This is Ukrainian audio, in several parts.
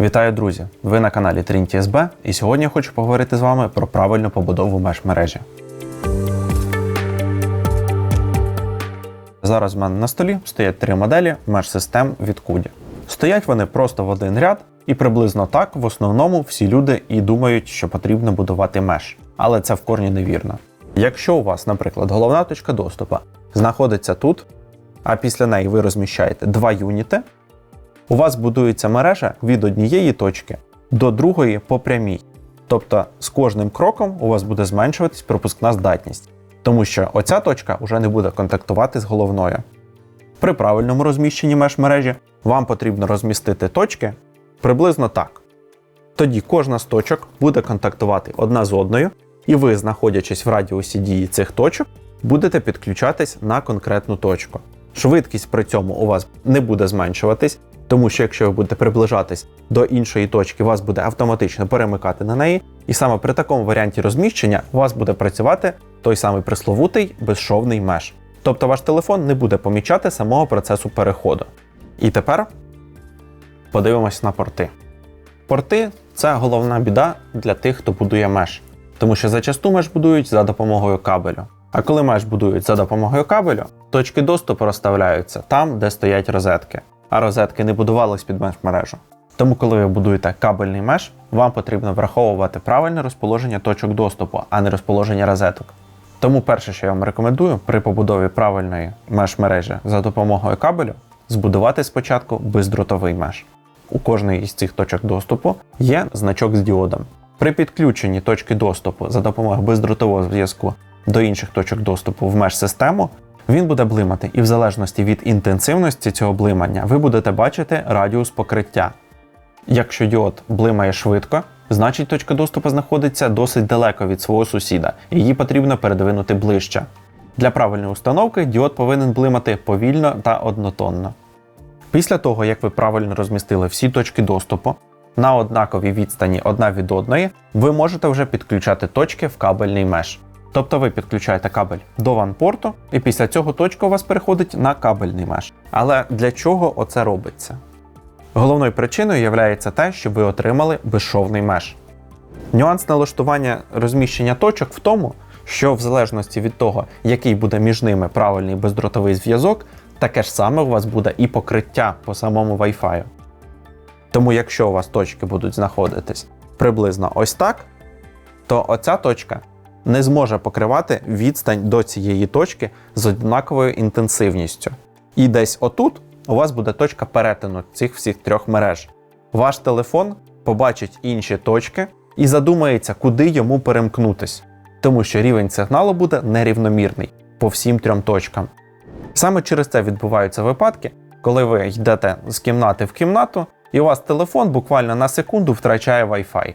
Вітаю, друзі! Ви на каналі Trinity SB, і сьогодні я хочу поговорити з вами про правильну побудову меж мережі. Зараз в мене на столі стоять три моделі меж-систем від Куді. Стоять вони просто в один ряд, і приблизно так в основному всі люди і думають, що потрібно будувати меж. Але це в корні невірно. Якщо у вас, наприклад, головна точка доступу знаходиться тут, а після неї ви розміщаєте два юніти, у вас будується мережа від однієї точки до другої по прямій. Тобто з кожним кроком у вас буде зменшуватись пропускна здатність, тому що оця точка вже не буде контактувати з головною. При правильному розміщенні меж мережі вам потрібно розмістити точки приблизно так. Тоді кожна з точок буде контактувати одна з одною, і ви, знаходячись в радіусі дії цих точок, будете підключатись на конкретну точку. Швидкість при цьому у вас не буде зменшуватись, тому що якщо ви будете приближатись до іншої точки, вас буде автоматично перемикати на неї, і саме при такому варіанті розміщення у вас буде працювати той самий присловутий безшовний меж. Тобто ваш телефон не буде помічати самого процесу переходу. І тепер подивимось на порти. Порти це головна біда для тих, хто будує меж, тому що зачасту меж будують за допомогою кабелю. А коли меж будують за допомогою кабелю, точки доступу розставляються там, де стоять розетки, а розетки не будувались під меж мережу. Тому, коли ви будуєте кабельний меж, вам потрібно враховувати правильне розположення точок доступу, а не розположення розеток. Тому перше, що я вам рекомендую при побудові правильної меж мережі за допомогою кабелю, збудувати спочатку бездротовий меж. У кожної із цих точок доступу є значок з діодом. При підключенні точки доступу за допомогою бездротового зв'язку до інших точок доступу в меж-систему, він буде блимати, і в залежності від інтенсивності цього блимання ви будете бачити радіус покриття. Якщо діод блимає швидко, значить точка доступу знаходиться досить далеко від свого сусіда, і її потрібно передвинути ближче. Для правильної установки діод повинен блимати повільно та однотонно. Після того, як ви правильно розмістили всі точки доступу на однаковій відстані одна від одної, ви можете вже підключати точки в кабельний меж. Тобто ви підключаєте кабель до ван-порту, і після цього точка у вас переходить на кабельний меж. Але для чого оце робиться? Головною причиною є те, щоб ви отримали безшовний меж. Нюанс налаштування розміщення точок в тому, що в залежності від того, який буде між ними правильний бездротовий зв'язок, таке ж саме у вас буде і покриття по самому Wi-Fi. Тому, якщо у вас точки будуть знаходитись приблизно ось так, то оця точка не зможе покривати відстань до цієї точки з однаковою інтенсивністю. І десь отут у вас буде точка перетину цих всіх трьох мереж. Ваш телефон побачить інші точки і задумається, куди йому перемкнутись, тому що рівень сигналу буде нерівномірний по всім трьом точкам. Саме через це відбуваються випадки, коли ви йдете з кімнати в кімнату, і у вас телефон буквально на секунду втрачає Wi-Fi.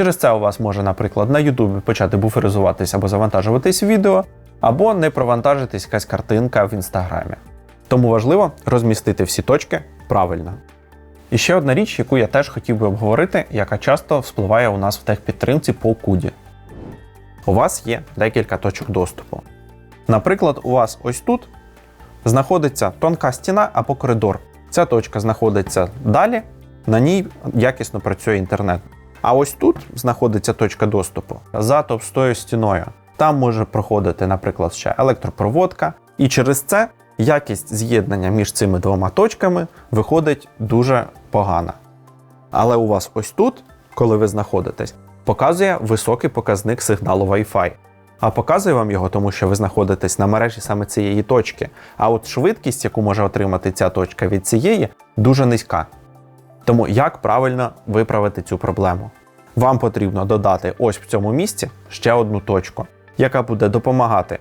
Через це у вас може, наприклад, на YouTube почати буферизуватись або завантажуватись відео, або не провантажитись якась картинка в інстаграмі. Тому важливо розмістити всі точки правильно. І ще одна річ, яку я теж хотів би обговорити, яка часто вспливає у нас в техпідтримці по куді. У вас є декілька точок доступу. Наприклад, у вас ось тут знаходиться тонка стіна або коридор. Ця точка знаходиться далі, на ній якісно працює інтернет. А ось тут знаходиться точка доступу за товстою стіною. Там може проходити, наприклад, ще електропроводка, і через це якість з'єднання між цими двома точками виходить дуже погана. Але у вас ось тут, коли ви знаходитесь, показує високий показник сигналу Wi-Fi. А показує вам його, тому що ви знаходитесь на мережі саме цієї точки. А от швидкість, яку може отримати ця точка від цієї, дуже низька. Тому як правильно виправити цю проблему? Вам потрібно додати ось в цьому місці ще одну точку, яка буде допомагати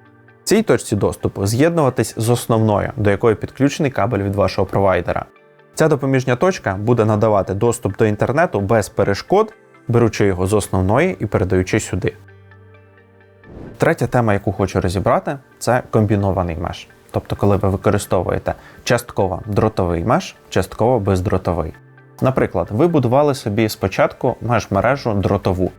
цій точці доступу з'єднуватись з основною, до якої підключений кабель від вашого провайдера. Ця допоміжня точка буде надавати доступ до інтернету без перешкод, беручи його з основної і передаючи сюди. Третя тема, яку хочу розібрати, це комбінований меж. Тобто, коли ви використовуєте частково дротовий меж, частково бездротовий. Наприклад, ви будували собі спочатку меж-мережу дротову,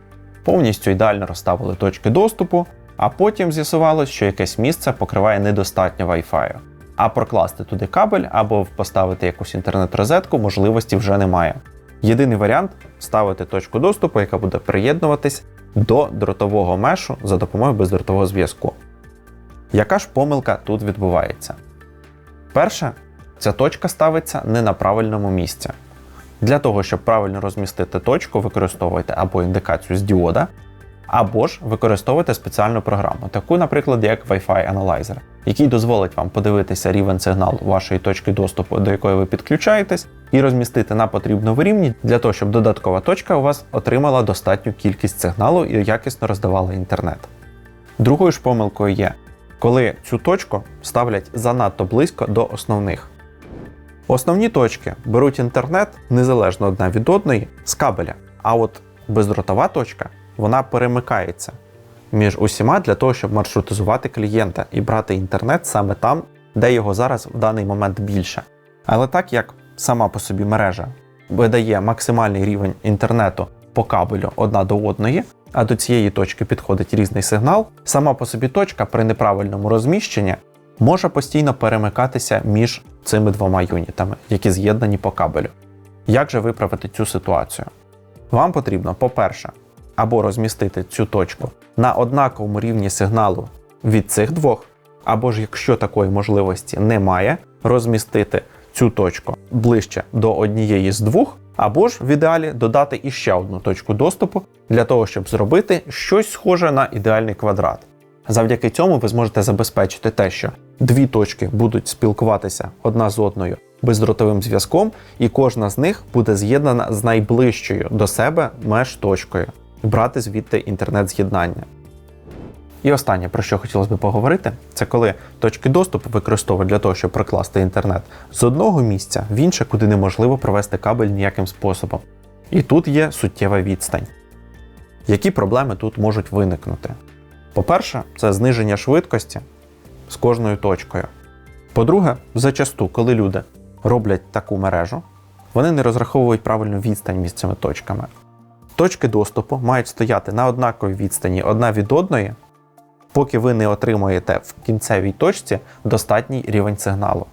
повністю ідеально розставили точки доступу, а потім з'ясувалось, що якесь місце покриває недостатньо Wi-Fi. А прокласти туди кабель або поставити якусь інтернет-розетку можливості вже немає. Єдиний варіант ставити точку доступу, яка буде приєднуватись до дротового мешу за допомогою бездротового зв'язку. Яка ж помилка тут відбувається? Перше, ця точка ставиться не на правильному місці. Для того, щоб правильно розмістити точку, використовуйте або індикацію з діода, або ж використовуйте спеціальну програму, таку, наприклад, як Wi-Fi Analyzer, який дозволить вам подивитися рівень сигналу вашої точки доступу, до якої ви підключаєтесь, і розмістити на потрібному рівні для того, щоб додаткова точка у вас отримала достатню кількість сигналу і якісно роздавала інтернет. Другою ж помилкою є, коли цю точку ставлять занадто близько до основних. Основні точки беруть інтернет незалежно одна від одної з кабеля, а от бездротова точка вона перемикається між усіма для того, щоб маршрутизувати клієнта і брати інтернет саме там, де його зараз в даний момент більше. Але так як сама по собі мережа видає максимальний рівень інтернету по кабелю одна до одної, а до цієї точки підходить різний сигнал, сама по собі точка при неправильному розміщенні може постійно перемикатися між цими двома юнітами, які з'єднані по кабелю. Як же виправити цю ситуацію? Вам потрібно, по-перше, або розмістити цю точку на однаковому рівні сигналу від цих двох, або ж якщо такої можливості немає, розмістити цю точку ближче до однієї з двох, або ж в ідеалі додати іще одну точку доступу для того, щоб зробити щось схоже на ідеальний квадрат. Завдяки цьому ви зможете забезпечити те, що дві точки будуть спілкуватися одна з одною бездротовим зв'язком, і кожна з них буде з'єднана з найближчою до себе меж-точкою, брати звідти інтернет-з'єднання. І останнє, про що хотілося б поговорити, це коли точки доступу використовують для того, щоб прокласти інтернет з одного місця в інше, куди неможливо провести кабель ніяким способом. І тут є суттєва відстань. Які проблеми тут можуть виникнути? По-перше, це зниження швидкості з кожною точкою. По-друге, зачасту, коли люди роблять таку мережу, вони не розраховують правильну відстань між цими точками. Точки доступу мають стояти на однаковій відстані одна від одної, поки ви не отримуєте в кінцевій точці достатній рівень сигналу.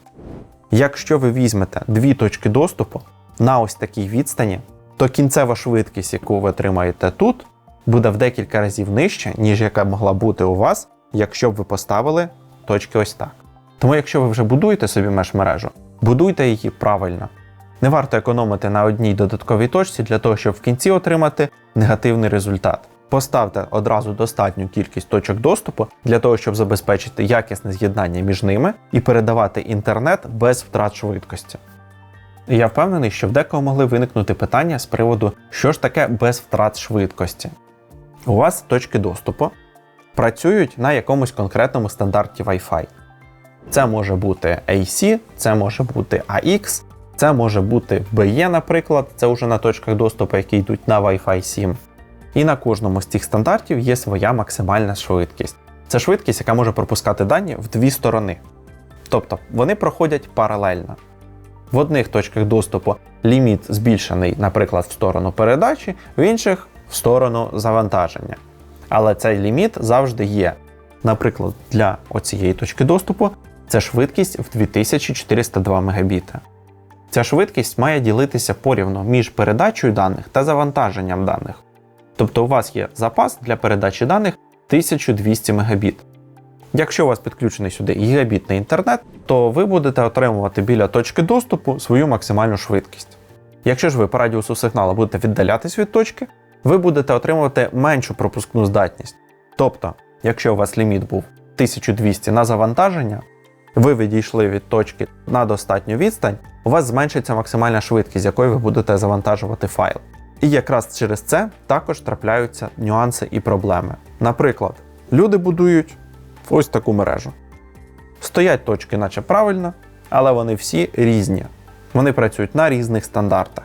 Якщо ви візьмете дві точки доступу на ось такій відстані, то кінцева швидкість, яку ви отримаєте тут, буде в декілька разів нижче, ніж яка могла бути у вас, якщо б ви поставили точки ось так. Тому, якщо ви вже будуєте собі меж-мережу, будуйте її правильно. Не варто економити на одній додатковій точці для того, щоб в кінці отримати негативний результат. Поставте одразу достатню кількість точок доступу для того, щоб забезпечити якісне з'єднання між ними і передавати інтернет без втрат швидкості. Я впевнений, що в декого могли виникнути питання з приводу, що ж таке без втрат швидкості. У вас точки доступу працюють на якомусь конкретному стандарті Wi-Fi. Це може бути AC, це може бути AX, це може бути BE, наприклад, це вже на точках доступу, які йдуть на Wi-Fi 7. І на кожному з цих стандартів є своя максимальна швидкість. Це швидкість, яка може пропускати дані в дві сторони. Тобто вони проходять паралельно. В одних точках доступу ліміт збільшений, наприклад, в сторону передачі, в інших в сторону завантаження. Але цей ліміт завжди є. Наприклад, для оцієї точки доступу це швидкість в 2402 Мбіт. Ця швидкість має ділитися порівну між передачею даних та завантаженням даних. Тобто у вас є запас для передачі даних 1200 Мбіт. Якщо у вас підключений сюди гігабітний інтернет, то ви будете отримувати біля точки доступу свою максимальну швидкість. Якщо ж ви по радіусу сигналу будете віддалятись від точки, ви будете отримувати меншу пропускну здатність. Тобто, якщо у вас ліміт був 1200 на завантаження, ви відійшли від точки на достатню відстань, у вас зменшиться максимальна швидкість, з якою ви будете завантажувати файл. І якраз через це також трапляються нюанси і проблеми. Наприклад, люди будують ось таку мережу. Стоять точки, наче правильно, але вони всі різні. Вони працюють на різних стандартах.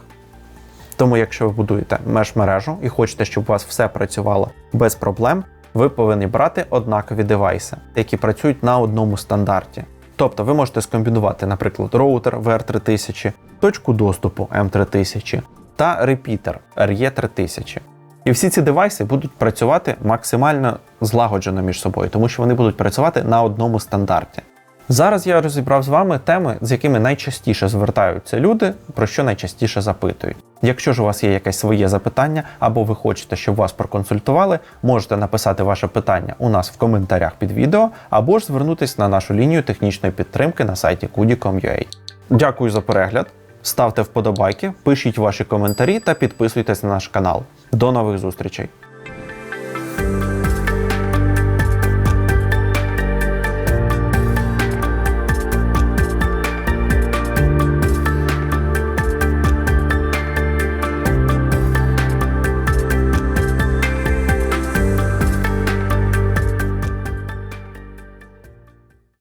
Тому, якщо ви будуєте меж-мережу і хочете, щоб у вас все працювало без проблем, ви повинні брати однакові девайси, які працюють на одному стандарті. Тобто ви можете скомбінувати, наприклад, роутер VR3000, точку доступу M3000 та репітер RE3000. І всі ці девайси будуть працювати максимально злагоджено між собою, тому що вони будуть працювати на одному стандарті. Зараз я розібрав з вами теми, з якими найчастіше звертаються люди, про що найчастіше запитують. Якщо ж у вас є якесь своє запитання, або ви хочете, щоб вас проконсультували, можете написати ваше питання у нас в коментарях під відео, або ж звернутися на нашу лінію технічної підтримки на сайті kudi.com.ua. Дякую за перегляд. Ставте вподобайки, пишіть ваші коментарі та підписуйтесь на наш канал. До нових зустрічей!